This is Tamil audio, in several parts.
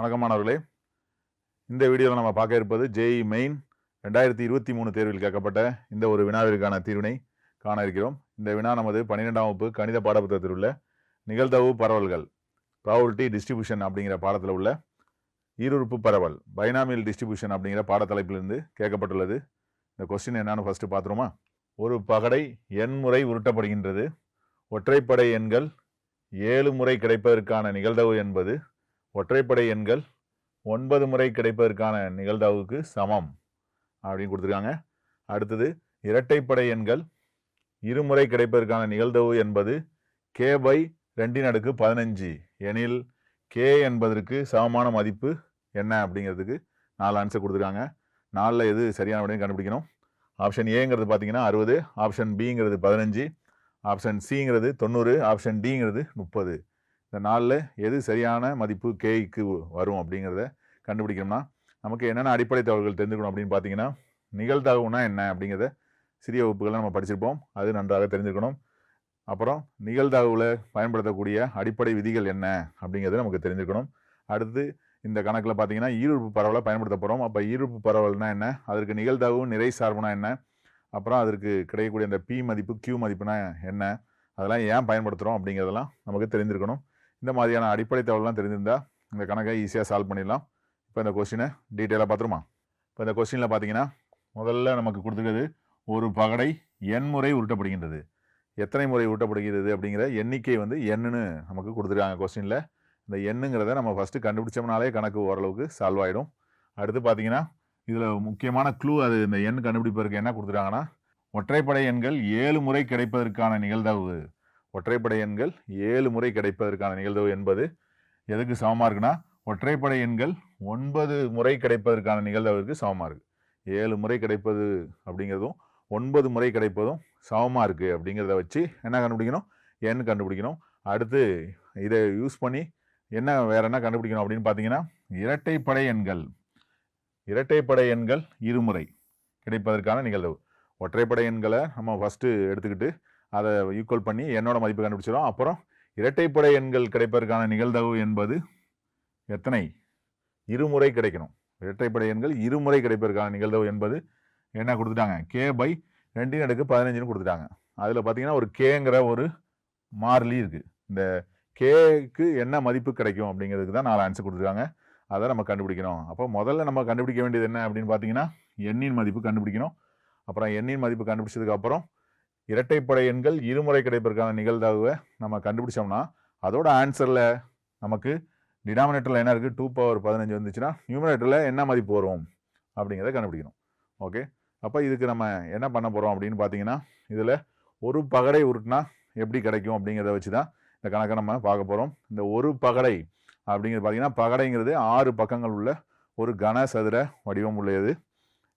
வணக்கம் மாணவர்களே இந்த வீடியோவில் நம்ம பார்க்க இருப்பது ஜேஇ மெயின் ரெண்டாயிரத்தி இருபத்தி மூணு தேர்வில் கேட்கப்பட்ட இந்த ஒரு வினாவிற்கான தீர்வினை காண இருக்கிறோம். இந்த வினா நமது பன்னிரெண்டாம் வகுப்பு கணித பாடப்புத்தகத்தில் உள்ள நிகழ்தவு பரவல்கள் ப்ராபபிலிட்டி டிஸ்ட்ரிபியூஷன் அப்படிங்கிற பாடத்தில் உள்ள ஈருறுப்பு பரவல் பைனாமியல் டிஸ்ட்ரிபியூஷன் அப்படிங்கிற பாடத்தலைப்பிலிருந்து கேட்கப்பட்டுள்ளது. இந்த கொஸ்டின் என்னன்னு ஃபஸ்ட்டு பார்த்துருமா ஒரு பகடை எண் முறை உருட்டப்படுகின்றது. ஒற்றைப்படை எண்கள் ஏழு முறை கிடைப்பதற்கான நிகழ்தவு என்பது ஒற்றைப்படை எண்கள் ஒன்பது முறை கிடைப்பதற்கான நிகழ்தகவுக்கு சமம் அப்படின்னு கொடுத்துருக்காங்க. அடுத்தது இரட்டைப்படை எண்கள் இருமுறை கிடைப்பதற்கான நிகழ்தகவு என்பது கே பை ரெண்டின் அடுக்கு பதினஞ்சு. எனில் கே என்பதற்கு சமமான மதிப்பு என்ன அப்படிங்கிறதுக்கு நாலு ஆன்சர் கொடுத்துருக்காங்க. நாலில் எது சரியான விடையும் கண்டுபிடிக்கணும். ஆப்ஷன் ஏங்கிறது பார்த்தீங்கன்னா அறுபது ஆப்ஷன் பிங்கிறது பதினஞ்சு ஆப்ஷன் சிங்கிறது தொண்ணூறு ஆப்ஷன் டிங்கிறது முப்பது. இந்த நாளில் எது சரியான மதிப்பு கேக்கு வரும் அப்படிங்கிறத கண்டுபிடிக்கணும்னா நமக்கு என்னென்ன அடிப்படை தகவல்கள் தெரிஞ்சுக்கணும் அப்படின்னு பார்த்தீங்கன்னா நிகழ்தகவுனா என்ன அப்படிங்கிறத சிறிய வகுப்புகளை நம்ம படிச்சிருப்போம். அது நன்றாக தெரிஞ்சுக்கணும். அப்புறம் நிகழ்தகவில் பயன்படுத்தக்கூடிய அடிப்படை விதிகள் என்ன அப்படிங்கிறது நமக்கு தெரிஞ்சுக்கணும். அடுத்து இந்த கணக்கில் பார்த்தீங்கன்னா ஈருறுப்பு பரவலை பயன்படுத்த போகிறோம் அப்போ ஈருறுப்பு பரவல்னா என்ன? அதற்கு நிகழ்தகவு நிறை சார்புனா என்ன? அப்புறம் அதற்கு கிடைக்கக்கூடிய அந்த பி மதிப்பு கியூ மதிப்புனா என்ன? அதெல்லாம் ஏன் பயன்படுத்துகிறோம் அப்படிங்கிறதெல்லாம் நமக்கு தெரிஞ்சிருக்கணும். இந்த மாதிரியான அடிப்படை தகவலாம் தெரிஞ்சிருந்தா இந்த கணக்கை ஈஸியாக சால்வ் பண்ணிடலாம். இப்போ இந்த கொஸ்டினை டீட்டெயிலாக பார்த்துருமா? இப்போ இந்த கொஸ்டினில் பார்த்தீங்கன்னா முதல்ல நமக்கு கொடுத்துருக்கிறது ஒரு பகடை எண் முறை உருட்டப்படுகின்றது. எத்தனை முறை உருட்டப்படுகிறது அப்படிங்கிற எண்ணிக்கை வந்து எண்ணுன்னு நமக்கு கொடுத்துருக்காங்க கொஸ்டினில் இந்த எண்ணுங்கிறத நம்ம ஃபஸ்ட்டு கண்டுபிடிச்சோம்னாலே கணக்கு ஓரளவுக்கு சால்வ் ஆகிடும் அடுத்து பார்த்தீங்கன்னா இதில் முக்கியமான க்ளூ அது இந்த எண் கண்டுபிடிப்பதற்கு என்ன கொடுத்துருக்காங்கன்னா ஒற்றைப்படை எண்கள் ஏழு முறை கிடைப்பதற்கான நிகழ்தகவு. ஒற்றைப்படை எண்கள் ஏழு முறை கிடைப்பதற்கான நிகழ்தகவு என்பது எதுக்கு சமமாக இருக்குன்னா ஒற்றைப்படை எண்கள் ஒன்பது முறை கிடைப்பதற்கான நிகழ்தகவுக்கு சமமாக இருக்குது ஏழு முறை கிடைப்பது அப்படிங்கிறதும் ஒன்பது முறை கிடைப்பதும் சமமாக இருக்குது அப்படிங்கிறத வச்சு என்ன கண்டுபிடிக்கணும்? எண் கண்டுபிடிக்கணும். அடுத்து இதை யூஸ் பண்ணி என்ன வேற என்ன கண்டுபிடிக்கணும் அப்படின்னு பார்த்தீங்கன்னா இரட்டைப்படை எண்கள் இரட்டைப்படை எண்கள் இருமுறை கிடைப்பதற்கான நிகழ்வு ஒற்றைப்படை எண்களை நம்ம ஃபஸ்ட்டு எடுத்துக்கிட்டு அதை ஈக்குவல் பண்ணி என்னோட மதிப்பு கண்டுபிடிச்சிடும் அப்புறம் இரட்டைப்படை எண்கள் கிடைப்பதற்கான நிகழ்தகவு என்பது எத்தனை? இருமுறை கிடைக்கணும். இரட்டைப்படை எண்கள் இருமுறை கிடைப்பதற்கான நிகழ்தகவு என்பது என்ன கொடுத்துட்டாங்க? கே பை ரெண்டின் அடுக்கு பதினஞ்சுன்னு கொடுத்துட்டாங்க. அதில் பார்த்தீங்கன்னா ஒரு கேங்கிற ஒரு மாறிலி இருக்குது இந்த கேக்கு என்ன மதிப்பு கிடைக்கும் அப்படிங்கிறதுக்கு தான் நாலு ஆன்சர் கொடுத்துருக்காங்க. அதை நம்ம கண்டுபிடிக்கணும். அப்போ முதல்ல நம்ம கண்டுபிடிக்க வேண்டியது என்ன அப்படின்னு பார்த்தீங்கன்னா எண்ணின் மதிப்பு கண்டுபிடிக்கணும். அப்புறம் எண்ணின் மதிப்பு கண்டுபிடிச்சதுக்கப்புறம் இரட்டைப்படை எண்கள் இருமுறை கிடைப்பதற்கான நிகழ்தகவை நம்ம கண்டுபிடிச்சோம்னா அதோட ஆன்சரில் நமக்கு டினாமினேட்டரில் என்ன இருக்குது டூ பவர் பதினஞ்சு வந்துச்சுன்னா நியூமினேட்டரில் என்ன மதிப்பு வரும்? அப்படிங்கிறத கண்டுபிடிக்கணும். ஓகே அப்போ இதுக்கு நம்ம என்ன பண்ண போகிறோம் அப்படின்னு பார்த்தீங்கன்னா இதில் ஒரு பகடை உருட்டினா எப்படி கிடைக்கும் அப்படிங்கிறத வச்சு தான் இந்த கணக்கை நம்ம பார்க்க போகிறோம் இந்த ஒரு பகடை அப்படிங்கிறது பார்த்தீங்கன்னா பகடைங்கிறது ஆறு பக்கங்கள் உள்ள ஒரு கன சதுர வடிவம் உள்ளது.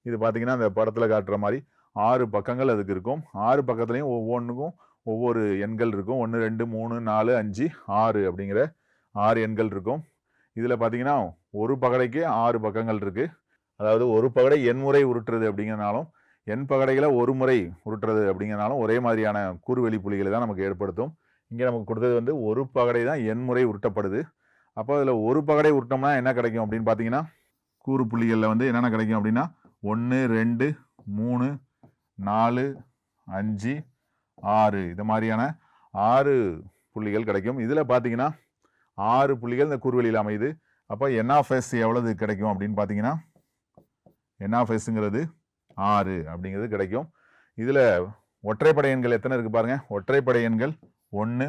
இது பார்த்தீங்கன்னா இந்த படத்தில் காட்டுற மாதிரி ஆறு பக்கங்கள் அதுக்கு இருக்கும். ஆறு பக்கத்துலேயும் ஒவ்வொன்றுக்கும் ஒவ்வொரு எண்கள் இருக்கும். ஒன்று ரெண்டு மூணு நாலு அஞ்சு ஆறு அப்படிங்கிற ஆறு எண்கள் இருக்கும். இதில் பார்த்தீங்கன்னா ஒரு பகடைக்கு ஆறு பக்கங்கள் இருக்குது அதாவது ஒரு பகடை எண்முறை உருட்டுறது அப்படிங்கிறனாலும் எண் பகடைகளை ஒரு முறை உருட்டுறது அப்படிங்கிறனாலும் ஒரே மாதிரியான கூறுவெளி புலிகளை தான் நமக்கு ஏற்படுத்தும். இங்கே நமக்கு கொடுத்தது வந்து ஒரு பகடை தான் எண்முறை உருட்டப்படுது. அப்போ அதில் ஒரு பகடை உருட்டோம்னா என்ன கிடைக்கும் அப்படின்னு பார்த்தீங்கன்னா கூறு புள்ளிகளில் வந்து என்னென்ன கிடைக்கும் அப்படின்னா ஒன்று ரெண்டு மூணு நாலு அஞ்சு ஆறு. இது மாதிரியான ஆறு புள்ளிகள் கிடைக்கும். இதில் பார்த்தீங்கன்னா ஆறு புள்ளிகள் இந்த குறுவெளியில் அமையுது. அப்போ என்ஆஃப்எஸ் எவ்வளவு கிடைக்கும் அப்படின்னு பார்த்தீங்கன்னா என்ஆஃப்எஸ்ங்கிறது ஆறு அப்படிங்கிறது கிடைக்கும். இதில் ஒற்றைப்படை எண்கள் எத்தனை இருக்குது பாருங்கள் ஒற்றைப்படை எண்கள் ஒன்று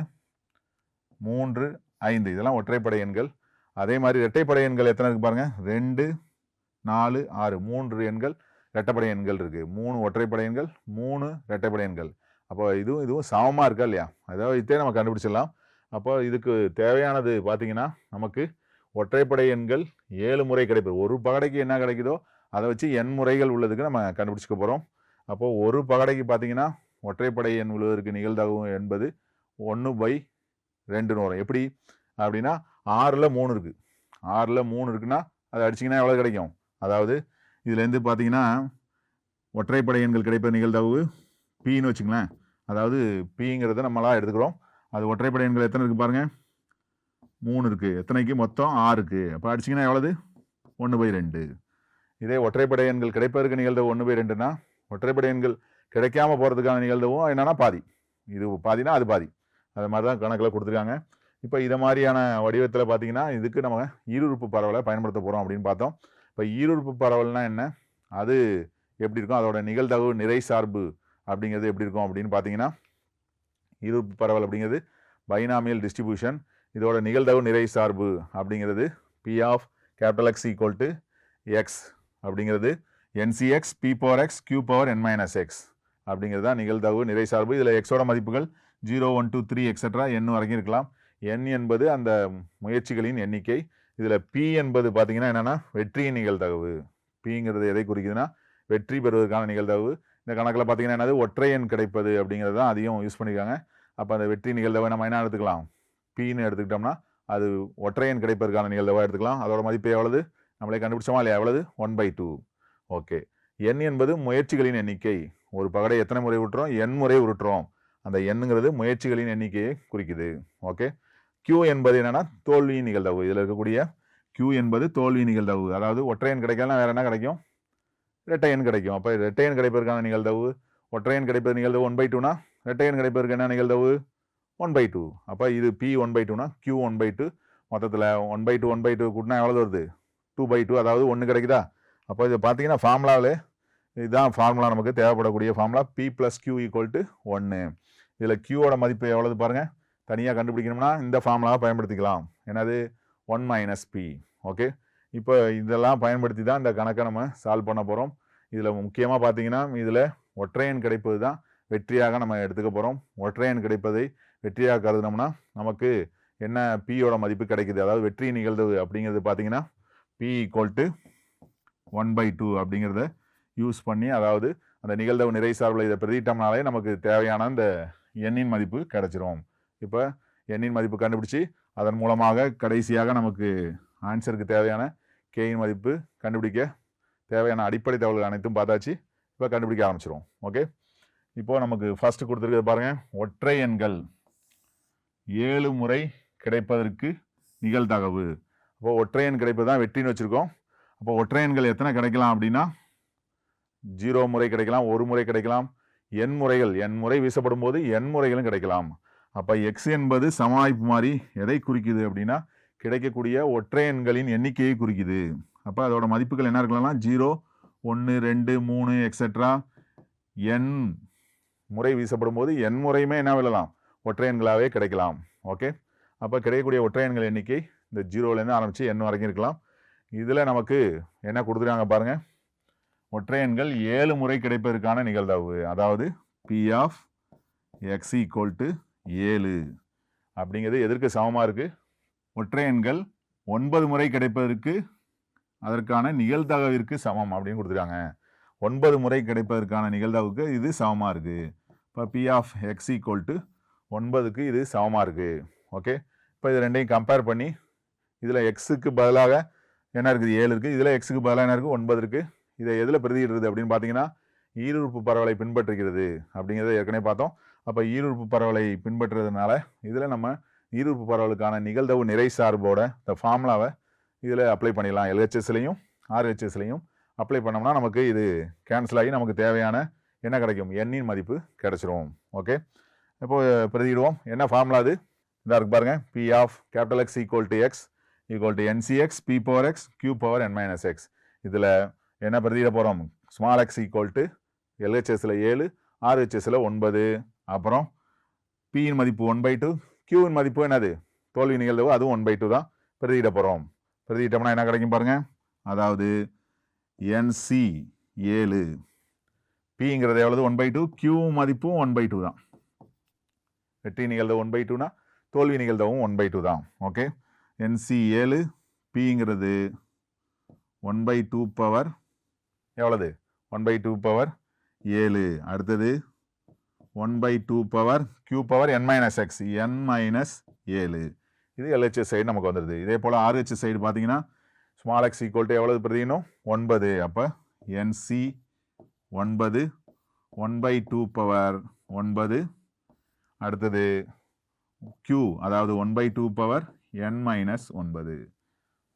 மூன்று ஐந்து. இதெல்லாம் ஒற்றைப்படை எண்கள். அதே மாதிரி இரட்டைப்படை எண்கள் எத்தனை இருக்குது பாருங்கள் ரெண்டு நாலு ஆறு. மூன்று எண்கள் இரட்டைப்படை எண்கள் இருக்குது மூணு ஒற்றைப்படை எண்கள் மூணு இரட்டைப்படை எண்கள் அப்போ இதுவும் இதுவும் சமமாக இருக்கா இல்லையா? அதாவது இதே நம்ம கண்டுபிடிச்சிடலாம். அப்போ இதுக்கு தேவையானது பார்த்திங்கன்னா நமக்கு ஒற்றைப்படை எண்கள் ஏழு முறை கிடைப்பது ஒரு பகடைக்கு என்ன கிடைக்குதோ அதை வச்சு எண் முறைகள் உள்ளதுக்கு நம்ம கண்டுபிடிச்சிக்க போகிறோம் அப்போது ஒரு பகடைக்கு பார்த்தீங்கன்னா ஒற்றைப்படை எண் உள்ளதற்கு நிகழ்தகவு என்பது ஒன்று பை ரெண்டுன்னு வரும் எப்படி? அப்படின்னா ஆறில் மூணு இருக்குது ஆறில் மூணு இருக்குன்னா அதை அடிச்சிங்கன்னா எவ்வளோ கிடைக்கும்? அதாவது இதுலேருந்து பார்த்தீங்கன்னா ஒற்றைப்படை எண்கள் கிடைப்பது நிகழ்தகவு பின்னு வச்சுங்களேன் அதாவது பிங்கிறத நம்மளாக எடுத்துக்கிறோம். அது ஒற்றைப்படை எண்கள் எத்தனை இருக்குது பாருங்கள் மூணு இருக்குது எத்தனைக்கு? மொத்தம் ஆறு இருக்குது அப்போ அடிச்சிங்கன்னா எவ்வளவு? ஒன்று பை ரெண்டு. இதே ஒற்றைப்படை எண்கள் கிடைப்பதற்கு நிகழ்தகவு ஒன்று பை ரெண்டுனா ஒற்றைப்படை எண்கள் கிடைக்காம போகிறதுக்கான நிகழ்தகவும் என்னென்னா பாதி. இது பாதினா அது பாதி. அது மாதிரி தான் கணக்கில் கொடுத்துருக்காங்க. இப்போ இதை மாதிரியான வடிவத்தில் பார்த்தீங்கன்னா இதுக்கு நம்ம ஈருறுப்பு பரவலை பயன்படுத்த போகிறோம் அப்படின்னு பார்த்தோம். இப்போ ஈருறுப்பு பரவல்னா என்ன? அது எப்படி இருக்கும்? அதோட நிகழ்தகவு நிறை சார்பு அப்படிங்கிறது எப்படி இருக்கும் அப்படின்னு பார்த்தீங்கன்னா ஈருறுப்பு பரவல் அப்படிங்கிறது பைனாமியல் டிஸ்ட்ரிபியூஷன் இதோட நிகழ்தகவு நிறை சார்பு அப்படிங்கிறது P of capital X equal to X அப்படிங்கிறது N C X P power X Q power N minus X அப்படிங்கிறது தான் நிகழ்தகவு நிறை சார்பு. இதில் எக்ஸோட மதிப்புகள் zero one two three extra N வரைக்கும் இருக்கலாம். என் என்பது அந்த முயற்சிகளின் எண்ணிக்கை. இதில் பி என்பது பார்த்தீங்கன்னா என்னென்னா வெற்றியின் நிகழ்தகவு. பிங்கிறது எதை குறிக்குதுன்னா வெற்றி பெறுவதற்கான நிகழ்தகவு. இந்த கணக்கில் பார்த்தீங்கன்னா என்னது? ஒற்றையன் கிடைப்பது அப்படிங்கிறது தான் அதிகம் யூஸ் பண்ணியிருக்காங்க அப்போ அந்த வெற்றி நிகழ்தகவை நம்ம என்ன எடுத்துக்கலாம்? பின்னு எடுத்துக்கிட்டோம்னா அது ஒற்றையன் கிடைப்பதற்கான நிகழ்தகவாக எடுத்துக்கலாம். அதோட மதிப்பு எவ்வளவு? நம்மளே கண்டுபிடிச்சோமா இல்லையா? எவ்வளவு? ஒன் பை டூ ஓகே எண் என்பது முயற்சிகளின் எண்ணிக்கை. ஒரு பகடை எத்தனை முறை விட்டுறோம் எண் முறை உருட்டுறோம். அந்த எண்ணுங்கிறது முயற்சிகளின் எண்ணிக்கையை குறிக்குது. ஓகே கியூ என்பது என்னன்னா தோல்வியின் நிகழ்தகவு. இதில் இருக்கக்கூடிய கியூ என்பது தோல்வி நிகழ்தகவு. அதாவது ஒற்றையன் கிடைக்கலாம் வேற என்ன கிடைக்கும்? ரெட்டையன் கிடைக்கும். அப்போ ரெட்டையன் கிடைப்பதற்கான நிகழ்தகவு? ஒற்றையன் கிடைப்பது நிகழ்தகவு ஒன் பை டூனா ரெட்டையன் கிடைப்பதற்கு என்ன நிகழ்தகவு? ஒன் பை டூ அப்போ இது பி ஒன் பை டூனா கியூ ஒன் பை டூ மொத்தத்தில் one by two one by two கூட்டினா எவ்வளோ வருது? டூ பை டூ அதாவது ஒன்று கிடைக்குதா? அப்போ இது பார்த்தீங்கன்னா ஃபார்முலாவில் இதுதான் ஃபார்முலா நமக்கு தேவைப்படக்கூடிய formula P plus Q equal to ஒன்று இதில் கியூவோட மதிப்பு எவ்வளவு பாருங்கள் தனியாக கண்டுபிடிக்கணும்னா இந்த ஃபார்முலாவை பயன்படுத்திக்கலாம். என்னது? ஒன் மைனஸ் பி ஓகே இப்போ இதெல்லாம் பயன்படுத்தி தான் இந்த கணக்கை நம்ம சால்வ் பண்ண போகிறோம் இதில் முக்கியமாக பார்த்தீங்கன்னா இதில் ஒற்றையன் கிடைப்பது தான் வெற்றியாக நம்ம எடுத்துக்க போகிறோம் ஒற்றையன் கிடைப்பதை வெற்றியாக கருதுனோம்னா நமக்கு என்ன பியோட மதிப்பு கிடைக்குது? அதாவது வெற்றி நிகழ்ந்தது அப்படிங்கிறது பார்த்தீங்கன்னா P equal to one by two அப்படிங்கிறத யூஸ் பண்ணி அதாவது அந்த நிகழ்வு நிறை சார்பில் இதை பிரதிட்டோம்னாலே நமக்கு தேவையான இந்த எண்ணின் மதிப்பு கிடச்சிரும். இப்போ எண்ணின் மதிப்பு கண்டுபிடிச்சி அதன் மூலமாக கடைசியாக நமக்கு ஆன்சருக்கு தேவையான கேயின் மதிப்பு கண்டுபிடிக்க தேவையான அடிப்படை தகவல்கள் அனைத்தும் பார்த்தாச்சு. இப்போ கண்டுபிடிக்க ஆரம்பிச்சிடும் ஓகே இப்போது நமக்கு ஃபஸ்ட்டு கொடுத்துருக்கிறது பாருங்கள் ஒற்றை எண்கள் ஏழு முறை கிடைப்பதற்கு நிகழ்தகவு. அப்போது ஒற்றை எண் கிடைப்பது தான் வெற்றின்னு வச்சுருக்கோம். அப்போ ஒற்றை எண்கள் எத்தனை கிடைக்கலாம் அப்படின்னா ஜீரோ முறை கிடைக்கலாம் ஒரு முறை கிடைக்கலாம் எண் முறைகள் எண் முறை வீசப்படும் போது எண் முறைகளும் கிடைக்கலாம். அப்போ எக்ஸ் என்பது சமவாய்ப்பு மாதிரி எதை குறிக்குது அப்படின்னா கிடைக்கக்கூடிய ஒற்றை எண்களின் எண்ணிக்கையை குறிக்குது. அப்போ அதோட மதிப்புகள் என்ன இருக்கலாம்னா ஜீரோ ஒன்று ரெண்டு மூணு எக்ஸெட்ரா எண் முறை வீசப்படும் போது எண் முறையுமே என்ன விழலாம்? ஒற்றை எண்களாகவே கிடைக்கலாம். ஓகே அப்போ கிடைக்கக்கூடிய ஒற்றை எண்கள் எண்ணிக்கை இந்த ஜீரோலேருந்து ஆரம்பித்து எண் வரைக்கும் இருக்கலாம். இதில் நமக்கு என்ன கொடுத்துருக்காங்க பாருங்கள் ஒற்றை எண்கள் ஏழு முறை கிடைப்பதற்கான நிகழ்தகவு. அதாவது P of X equal to ஏழு. அப்படிங்கிறது எதற்கு சமமாக இருக்குது ஒற்றை எண்கள் ஒன்பது முறை கிடைப்பதற்கு அதற்கான நிகழ்தகவிற்கு சமம் அப்படின்னு கொடுத்துருக்காங்க. ஒன்பது முறை கிடைப்பதற்கான நிகழ்தகவுக்கு இது சமமாக இருக்குது இப்போ P of X equal to ஒன்பதுக்கு இது சமமாக இருக்குது ஓகே இப்போ இது ரெண்டையும் கம்பேர் பண்ணி இதில் எக்ஸுக்கு பதிலாக என்ன இருக்குது? ஏழு இருக்குது இதில் எக்ஸுக்கு பதிலாக என்ன இருக்குது ஒன்பது இருக்குது இதை எதில் பிரதியிடுறது அப்படின்னு பார்த்தீங்கன்னா ஈருறுப்பு பரவலை பின்பற்றுகிறது அப்படிங்கிறத ஏற்கனவே பார்த்தோம். அப்போ ஈருறுப்பு பரவலை பின்பற்றுறதுனால இதில் நம்ம ஈருறுப்பு பரவலுக்கான நிகழ்தவு நிறை சார்போட இந்த ஃபார்முலாவை இதில் அப்ளை பண்ணிடலாம். எல்ஹெச்எஸ்லையும் ஆர்ஹெச்எஸ்லையும் அப்ளை பண்ணோம்னா நமக்கு இது கேன்சல் ஆகி நமக்கு தேவையான என்ன கிடைக்கும்? எண்ணின் மதிப்பு கிடச்சிரும். ஓகே இப்போ பிரதிடுவோம் என்ன ஃபார்முலா அது? இதாக இருக்கு பாருங்க. P of capital X equal to X equal to N C X P power X Q power N minus X இதில் என்ன பிரதியிட போகிறோம் ஸ்மால் எக்ஸ் ஈக்குவல் டு எல்ஹெச்எஸில் ஏழு ஆர்ஹெச்எஸில் ஒன்பது. அப்புறம் பியின் மதிப்பு ஒன் பை டூ கியூவின் மதிப்பு என்னது? தோல்வி நிகழ்வு அதுவும் ஒன் பை டூ தான் பிரதியிட போகிறோம் பிரதியிட்டோம்னா என்ன கிடைக்கும் பாருங்கள் அதாவது என்சி ஏழு. பிங்கிறது எவ்வளவு? ஒன் பை டூ கியூ மதிப்பும் ஒன் பை டூ தான். வெற்றி நிகழ்வு ஒன் பை டூனா தோல்வி நிகழ்தவும் ஒன் பை டூ தான். ஓகே என்சி ஏழு. பிங்கிறது ஒன் பை டூ பவர் எவ்வளவு? ஒன் பை டூ பவர் ஏழு. அடுத்தது one by two power Q power N minus X N minus ஏழு. இது எல்ஹெச்எஸ் சைடு நமக்கு வந்துடுது இதே போல் ஆர்ஹெச்எஸ் சைடு பார்த்தீங்கன்னா ஸ்மால் எக்ஸ் ஈக்குவல் டு எவ்வளவு பிரதிக்கணும் ஒன்பது. அப்போ என்சி ஒன்பது ஒன் பை டூ பவர் ஒன்பது. அடுத்தது Q அதாவது one by two power N minus ஒன்பது.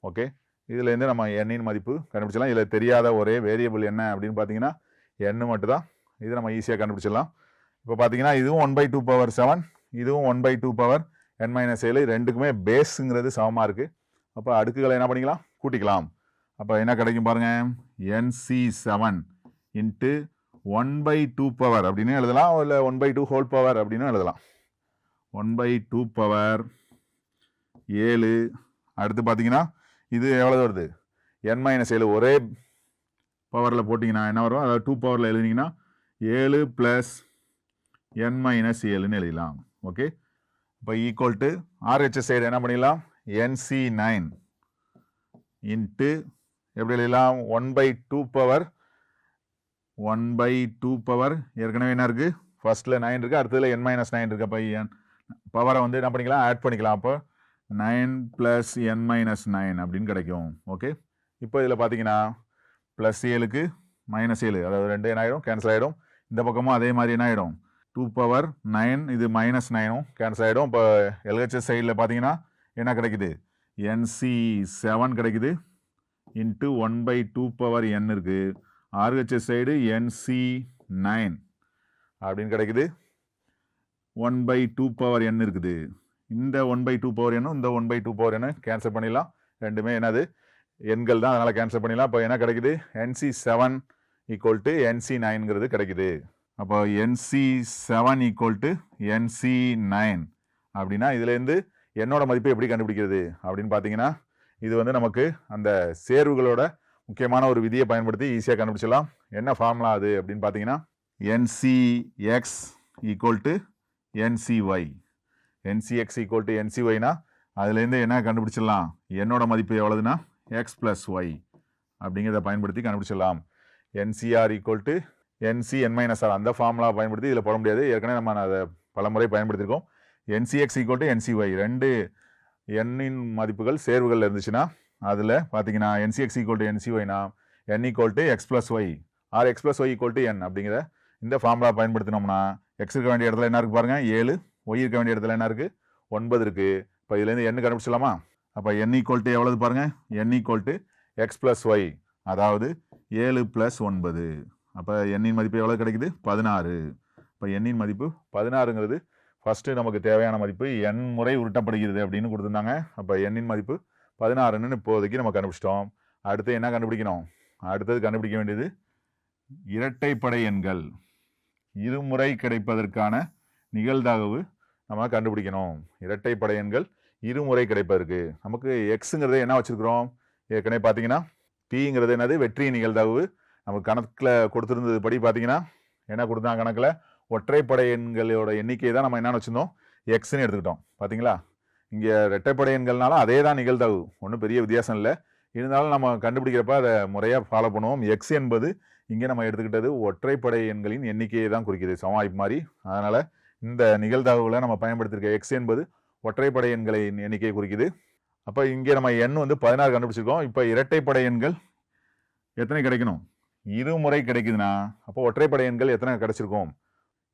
ஓகே இதுலேருந்து நம்ம எண்ணின் மதிப்பு கண்டுபிடிச்சிடலாம். இதில் தெரியாத ஒரே வேரியபிள் என்ன அப்படின்னு பார்த்தீங்கன்னா எண்ணு மட்டும் தான் இது நம்ம ஈஸியாக கண்டுபிடிச்சிடலாம். இப்போ பார்த்தீங்கன்னா இதுவும் one by two power seven இதுவும் one by two power N minus ஏழு ரெண்டுக்குமே பேஸுங்கிறது சமமாக இருக்குது அப்போ அடுக்குகளை என்ன பண்ணிக்கலாம்? கூட்டிக்கலாம். அப்போ என்ன கிடைக்கும் பாருங்கள் N C seven into one by two power அப்படின்னு எழுதலாம் இல்லை one by two whole power அப்படின்னு எழுதலாம். ஒன் பை டூ பவர் ஏழு. அடுத்து பார்த்தீங்கன்னா இது எவ்வளோ வருது? என் மைனஸ் ஏழு. ஒரே பவரில் போட்டிங்கன்னா என்ன வரும்? அதாவது டூ பவரில் எழுதினீங்கன்னா ஏழு ப்ளஸ் என் மைனஸ் ஏழுன்னு எழுதலாம். ஓகே இப்போ ஈக்குவல் டு ஆர்ஹெச்எஸ் சைடு என்ன பண்ணிடலாம்? என்சி நைன் இன்ட்டு எப்படி எழுதலாம்? One by two power one by two power ஏற்கனவே என்ன இருக்குது ஃபர்ஸ்ட்டில் நைன் இருக்குது அடுத்ததில் என் மைனஸ் நைன் இருக்குது அப்போ என் பவரை வந்து என்ன பண்ணிக்கலாம்? ஆட் பண்ணிக்கலாம். அப்போ nine plus N minus nine அப்படின்னு கிடைக்கும். ஓகே இப்போ இதில் பார்த்தீங்கன்னா ப்ளஸ் ஏழுக்கு மைனஸ் ஏழு அதாவது ரெண்டு என்ன ஆகிடும் கேன்சல் ஆகிடும் இந்த பக்கமும் அதே மாதிரி என்ன ஆகிடும் டூ பவர் நைன் இது மைனஸ் நைனும் கேன்சல் ஆகிடும் இப்போ எல்ஹெச்எஸ் சைடில் பார்த்தீங்கன்னா என்ன கிடைக்குது? என்சி செவன் கிடைக்குது. Into one by two power N இருக்குது RHS side N C nine அப்படின்னு கிடைக்குது. One by two power N இருக்குது. இந்த ஒன் பை டூ பவர் எண்ணும் இந்த ஒன் பை டூ பவர் என்ன கேன்சல் பண்ணிடலாம். ரெண்டுமே என்னது? எண்கள் தான் அதனால் கேன்சல் பண்ணிடலாம். இப்போ என்ன கிடைக்குது? N C seven equal to N C நைன்ங்கிறது கிடைக்குது. அப்போ N C seven equal to N C nine அப்படின்னா இதுலேருந்து என்னோட மதிப்பை எப்படி கண்டுபிடிக்கிறது அப்படின்னு பார்த்தீங்கன்னா இது வந்து நமக்கு அந்த சேர்வுகளோட முக்கியமான ஒரு விதியை பயன்படுத்தி ஈஸியாக கண்டுபிடிச்சிடலாம். என்ன ஃபார்முலா அது அப்படின்னு பார்த்தீங்கன்னா N C X equal to N C Y N C X equal to என்சிஒய்னா அதுலேருந்து என்ன கண்டுபிடிச்சிடலாம்? என்னோட மதிப்பு எவ்வளோதுன்னா எக்ஸ் ப்ளஸ் ஒய் அப்படிங்கிறத பயன்படுத்தி கண்டுபிடிச்சிடலாம். NCR equal to NC N minus R அந்த ஃபார்முலா பயன்படுத்தி இதில் போட முடியாது. ஏற்கனவே நம்ம அதை பல முறை பயன்படுத்தியிருக்கோம் என்சிஎக்ஸ் ஈக்குவல் டு என்சிஒய் ரெண்டு எண்ணின் மதிப்புகள் சேர்வுகள் இருந்துச்சுன்னா அதில் பார்த்தீங்கன்னா N C X equal to என்சிஒய்னா N equal to X plus Y R X plus Y equal to N அப்படிங்கிற இந்த ஃபார்முலா பயன்படுத்தினோம்னா எக்ஸ் இருக்க வேண்டிய இடத்துல என்ன இருக்குது பாருங்கள் ஏழு. ஒய் இருக்க வேண்டிய இடத்துல என்ன இருக்குது ஒன்பது இருக்குது இப்போ இதுலேருந்து எண்ணு கண்டுபிடிச்சலாமா அப்போ என் ஈக்குவல் டு எவ்வளவு பாருங்கள் N equal to X plus Y அதாவது ஏழு ப்ளஸ் ஒன்பது. அப்போ எண்ணின் மதிப்பு எவ்வளோ கிடைக்குது? பதினாறு. இப்போ எண்ணின் மதிப்பு பதினாறுங்கிறது ஃபஸ்ட்டு நமக்கு தேவையான மதிப்பு எண் முறை உருட்டப்படுகிறது அப்படின்னு கொடுத்துருந்தாங்க. அப்போ எண்ணின் மதிப்பு பதினாறுன்னு இப்போதைக்கு நம்ம கண்டுபிடிச்சிட்டோம். அடுத்து என்ன கண்டுபிடிக்கணும்? அடுத்தது கண்டுபிடிக்க வேண்டியது இரட்டைப்படை எண்கள். இருமுறை கிடைப்பதற்கான நிகழ்தகவு நம்ம கண்டுபிடிக்கணும். இரட்டைப்படை எண்கள் இருமுறை கிடைப்பதற்கு. நமக்கு எக்ஸுங்கிறத என்ன வச்சுருக்குறோம்? ஏற்கனவே பார்த்தீங்கன்னா பிங்கிறது என்னது? வெற்றி நிகழ்தகவு. நம்ம கணக்கில் கொடுத்துருந்தது படி பார்த்தீங்கன்னா என்ன கொடுத்தாங்க கணக்கில்? ஒற்றைப்படை எண்களோட எண்ணிக்கை தான் நம்ம என்னென்னு வச்சுருந்தோம்? எக்ஸ்ன்னு எடுத்துக்கிட்டோம். பார்த்தீங்களா இங்கே ரெட்டைப்படை எண்கள்னாலும் அதே தான் நிகழ்தகவு ஒன்றும் பெரிய வித்தியாசம் இல்லை. இருந்தாலும் நம்ம கண்டுபிடிக்கிறப்ப அதை முறையாக ஃபாலோ பண்ணுவோம். எக்ஸ் என்பது இங்கே நம்ம எடுத்துக்கிட்டது ஒற்றைப்படை எண்களின் எண்ணிக்கையை தான் குறிக்கிது. சமாளிப்பு மாதிரி அதனால் இந்த நிகழ்தகவுல நம்ம பயன்படுத்தியிருக்க எக்ஸ் என்பது ஒற்றைப்படை எண்களின் எண்ணிக்கையை குறிக்குது. அப்போ இங்கே நம்ம எண் வந்து பதினாறு கண்டுபிடிச்சிருக்கோம். இப்போ இரட்டைப்படை எண்கள் எத்தனை கிடைக்கணும்? இருமுறை கிடைக்குதுன்னா அப்போ ஒற்றைப்படை எண்கள் எத்தனை கிடைச்சிருக்கும்?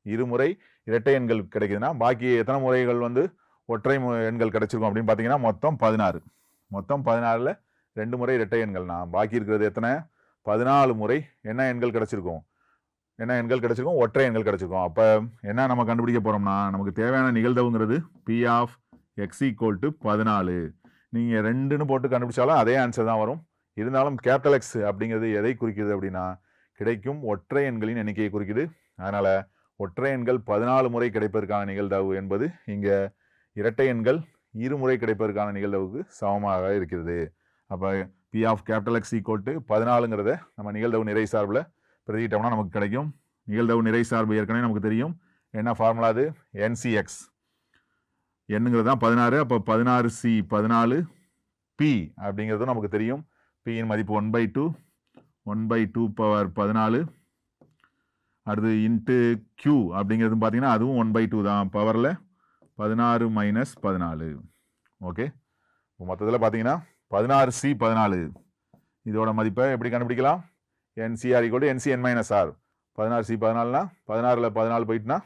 இருமுறை இரட்டை எண்கள் கிடைக்குதுன்னா பாக்கி எத்தனை முறைகள் வந்து ஒற்றை மு- எண்கள் கிடைச்சிருக்கும் அப்படின்னு பார்த்தீங்கன்னா மொத்தம் பதினாறு. மொத்தம் பதினாறில் ரெண்டு முறை இரட்டை எண்கள்னா பாக்கி இருக்கிறது எத்தனை? பதினாலு முறை என்ன எண்கள் கிடைச்சிருக்கும்? என்ன எண்கள் கிடைச்சிருக்கும்? ஒற்றை எண்கள் கிடைச்சிருக்கும். அப்போ என்ன நம்ம கண்டுபிடிக்க போகிறோம்னா நமக்கு தேவையான நிகழ்தவுங்கிறது P of X equal to பதினாலு. நீங்கள் ரெண்டுன்னு போட்டு கண்டுபிடிச்சாலும் அதே ஆன்சர் தான் வரும். இருந்தாலும் கேபிட்டல் அப்படிங்கிறது எதை குறிக்கிறது அப்படின்னா கிடைக்கும் ஒற்றை எண்களின் எண்ணிக்கையை குறிக்குது. அதனால் ஒற்றை எண்கள் பதினாலு முறை கிடைப்பதற்கான நிகழ்தகவு என்பது இங்கே இரட்டை எண்கள் இருமுறை கிடைப்பதற்கான நிகழ்தகவுக்கு சமமாக இருக்கிறது. அப்போ P of capital X equal to பதினாலுங்கிறத நம்ம நிகழ்தகவு நிறை சார்பில் பிரதிக்கிட்டோம்னா நமக்கு கிடைக்கும். நிகழ்தகவு நிறை சார்பு ஏற்கனவே நமக்கு தெரியும். என்ன ஃபார்முலா அது? என்சிஎக்ஸ் என்னங்கிறது தான் பதினாறு. அப்போ பதினாறு சி பதினாலு பி அப்படிங்கிறதும் நமக்கு தெரியும். பியின் மதிப்பு one by two one by two power பதினாலு. அடுத்து இன்ட்டு கியூ அப்படிங்கிறது பார்த்தீங்கன்னா அதுவும் ஒன் பை டூ தான். பவரில் பதினாறு மைனஸ் பதினாலு. ஓகே இப்போ மொத்தத்தில் பார்த்தீங்கன்னா பதினாறு சி பதினாலு. இதோட மதிப்பை எப்படி கண்டுபிடிக்கலாம்? N C R equal N C N minus R பதினாறு சி பதினாலுனா பதினாறில் பதினாலு போயிட்டுனா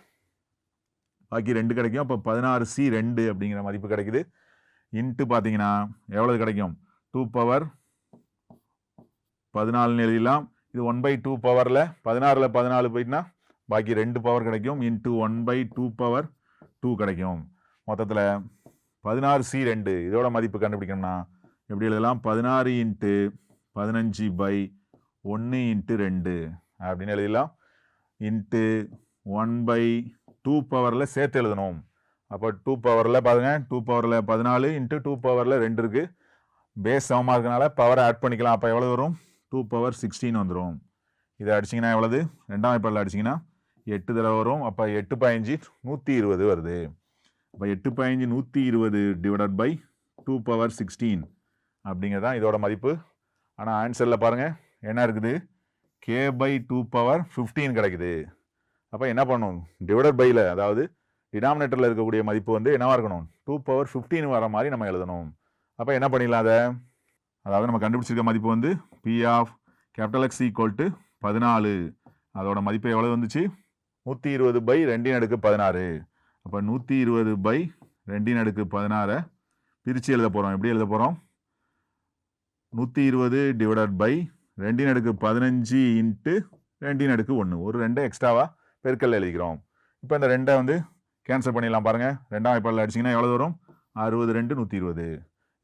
பாக்கி ரெண்டு கிடைக்கும். அப்போ பதினாறு சி ரெண்டு அப்படிங்கிற மதிப்பு கிடைக்குது. இன்ட்டு பார்த்தீங்கன்னா எவ்வளவு கிடைக்கும்? டூ பவர் பதினாலுன்னு எழுதிடலாம். இது ஒன் பை டூ பவரில் பதினாறில் பதினாலு போயிட்டுனா பாக்கி ரெண்டு பவர் கிடைக்கும். Into one by two power two கிடைக்கும். மொத்தத்தில் பதினாறு சி ரெண்டு. இதோட மதிப்பு கண்டுபிடிக்கணும்னா எப்படி எழுதலாம்? பதினாறு இன்ட்டு பதினஞ்சு பை ஒன்று இன்ட்டு ரெண்டு அப்படின்னு எழுதிடலாம். இன்ட்டு ஒன் பை டூ பவரில் சேர்த்து எழுதணும். அப்போ டூ பவரில் பாருங்க. டூ பவரில் பதினாலு இன்ட்டு டூ பவரில் ரெண்டு இருக்குது பேஸ் சமமாக இருக்கனால பவரை ஆட் பண்ணிக்கலாம். அப்போ எவ்வளோ வரும்? டூ பவர் சிக்ஸ்டீன் வந்துடும் இதை அடிச்சிங்கன்னா எவ்வளவு? ரெண்டாம் வாய்ப்பாடில் அடிச்சிங்கன்னா எட்டு தடவை வரும். அப்போ எட்டு பதினஞ்சு நூற்றி இருபது வருது. அப்போ எட்டு பதினஞ்சு நூற்றி இருபது divided by two power sixteen அப்படிங்கிறது தான் இதோட மதிப்பு. ஆனால் ஆன்சரில் பாருங்கள் என்ன இருக்குது? K by two power fifteen கிடைக்குது. அப்போ என்ன பண்ணணும்? டிவைடட் பையில் அதாவது டினாமினேட்டரில் இருக்கக்கூடிய மதிப்பு வந்து என்னவாக இருக்கணும்? டூ பவர் ஃபிஃப்டீன் வர மாதிரி நம்ம எழுதணும். அப்போ என்ன பண்ணிடலாம் அதை? அதாவது நம்ம கண்டுபிடிச்சிருக்க மதிப்பு வந்து P of capital X equal to பதினாலு. அதோட மதிப்பு எவ்வளவு வந்துச்சு? நூற்றி இருபது பை ரெண்டின் அடுக்கு பதினாறு. அப்போ நூற்றி இருபது பை ரெண்டின் அடுக்கு பதினாறை பிரித்து எழுத போகிறோம் எப்படி எழுத போகிறோம் நூற்றி இருபது டிவைடட் பை ரெண்டின் அடுக்கு பதினஞ்சு இன்ட்டு ரெண்டின் அடுக்கு ஒன்று ஒரு ரெண்டை எக்ஸ்ட்ராவாக பெருக்கல் எழுதிக்கிறோம். இப்போ இந்த ரெண்டை வந்து கேன்சல் பண்ணிடலாம் பாருங்கள் ரெண்டாம் இப்போ அடிச்சிங்கன்னா எவ்வளோ வரும்? அறுபது ரெண்டு நூற்றி இருபது.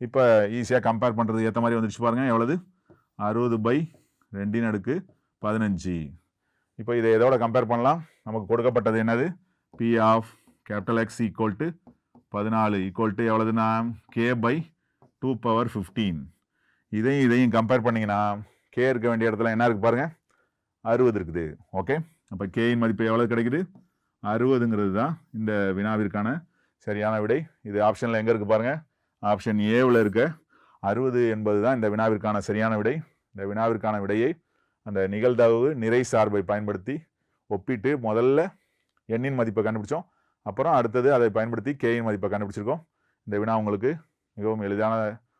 இப்போ ஈஸியாக கம்பேர் பண்ணுறது ஏற்ற மாதிரி வந்துருச்சு பாருங்கள் எவ்வளவு? அறுபது பை ரெண்டின் அடுக்கு பதினஞ்சு. இப்போ இதை எதோட கம்பேர் பண்ணலாம்? நமக்கு கொடுக்கப்பட்டது என்னது? P of capital X equal to பதினாலு. Equal to எவ்வளவுனா K by two power fifteen இதையும் இதையும் கம்பேர் பண்ணிங்கன்னா கே இருக்க வேண்டிய இடத்துல என்ன இருக்குது பாருங்கள் அறுபது இருக்குது. ஓகே அப்போ கேயின் மதிப்பு எவ்வளோ கிடைக்குது? அறுபதுங்கிறது தான் இந்த வினாவிற்கான சரியான விடை. இது ஆப்ஷனில் எங்கே இருக்குது பாருங்கள் ஆப்ஷன் ஏவில் இருக்க அறுபது என்பது தான் இந்த வினாவிற்கான சரியான விடை. இந்த வினாவிற்கான விடையை அந்த நிகழ்தகவு நிறை சார்பை பயன்படுத்தி ஒப்பிட்டு முதல்ல எண்ணின் மதிப்பை கண்டுபிடிச்சோம். அப்புறம் அடுத்தது அதை பயன்படுத்தி கேயின் மதிப்பை கண்டுபிடிச்சிருக்கோம். இந்த வினா உங்களுக்கு மிகவும் எளிதான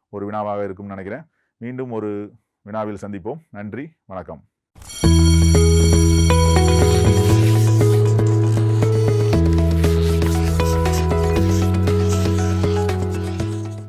ஒரு வினாவாக இருக்கும்னு நினைக்கிறேன். மீண்டும் ஒரு வினாவில் சந்திப்போம். நன்றி. வணக்கம்.